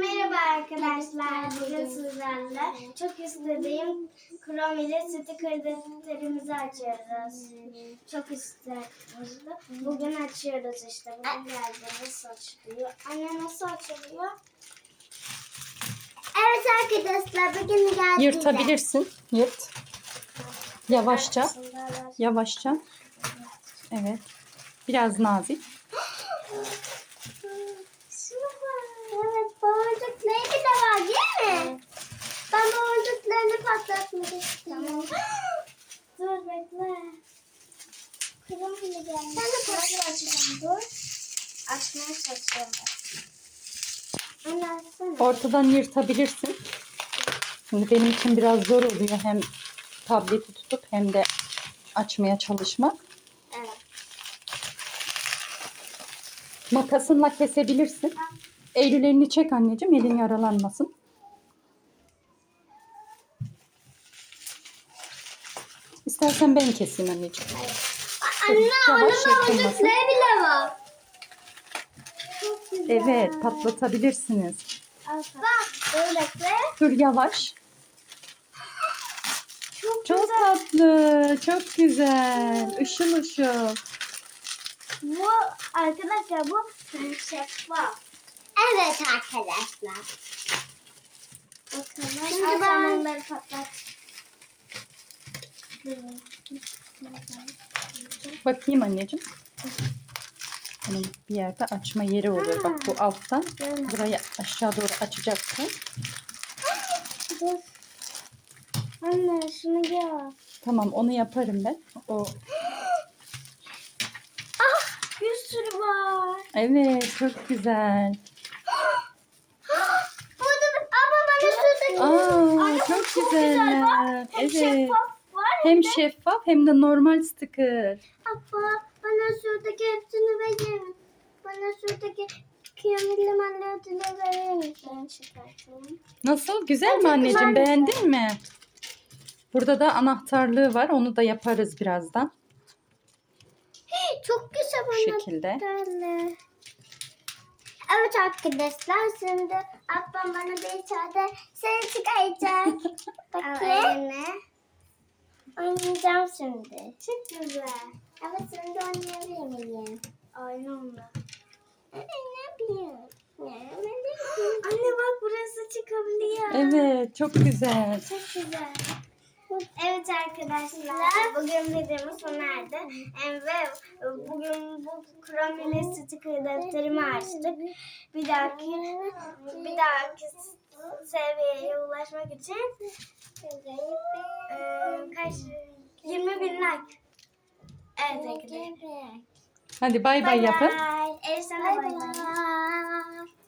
merhaba arkadaşlar. Bugün sizlerle çok istediğim Chrome ile sticker defterimizi açıyoruz. Çok istemiştim. Bugün açıyoruz işte. Bugün geldi. Nasıl açılıyor? Anne nasıl açılıyor? Evet arkadaşlar bugün geldi. Yırtabilirsin. Yırt. Yavaşça. Yavaşça. Evet. Biraz nazik. Şuna bak. Evet boncukları da var değil mi? Ben boncuklarını patlatmak istiyorum. Dur bekle. Kırım bile geldi. Sen de parayı açacağım. Dur. Açmaya çalışıyorum. Anne açsana. Ortadan yırtabilirsin. Şimdi benim için biraz zor oluyor hem tableti tutup hem de açmaya çalışmak. Evet. Makasınla kesebilirsin. Eylül elini çek anneciğim. Elin yaralanmasın. İstersen ben keseyim anneciğim. Anne Yavaş onun yırtılmasın. boncukları bile var. Çok güzel. Evet patlatabilirsiniz. Bak. Bekle. Dur yavaş. Çok, Çok güzel. tatlı. Çok güzel. Işıl ışıl. Bu arkadaşlar bu şeffaf. Evet arkadaşlar. Bakalım. Şimdi ben- patlat. Bakayım anneciğim. Bunun bir yerde açma yeri oluyor. Bak bu alttan burayı aşağı doğru açacaksın. Anne şunu gör. Tamam onu yaparım ben. O Ah bir sürü var. evet çok güzel. Burada ama bana şuradaki Aa Anne, bu çok güzel güzeller. Hem Evet. şeffaf Hem şeffaf hem de normal sticker. Abla bana şuradaki hepsini verir misin? Bana şuradaki kıyamlı mandatını verir misin? Nasıl? Güzel mi anneciğim? Beğendin mi? Burada da anahtarlığı var. Onu da yaparız birazdan. Çok güzel Bu şekilde. Evet arkadaşlar şimdi ablam bana bir tane şey çıkaracak. Bakayım. Oynayacağım şimdi. Çok güzel. Evet şimdi oynayabilir miyim? Ne yapayım? Ne yapayım? Anne bak burası çıkabiliyor. Evet çok güzel. Çok güzel. Evet arkadaşlar, bugün videomuz sona erdi. Ve bugün bu Chrome ile sticker defterimi açtık. Bir dahaki bir dahaki seviyeye ulaşmak için e, kaç 20 bin like. Evet arkadaşlar. Hadi bay bay yapın. Bye. Sana bay bay. Bye bye.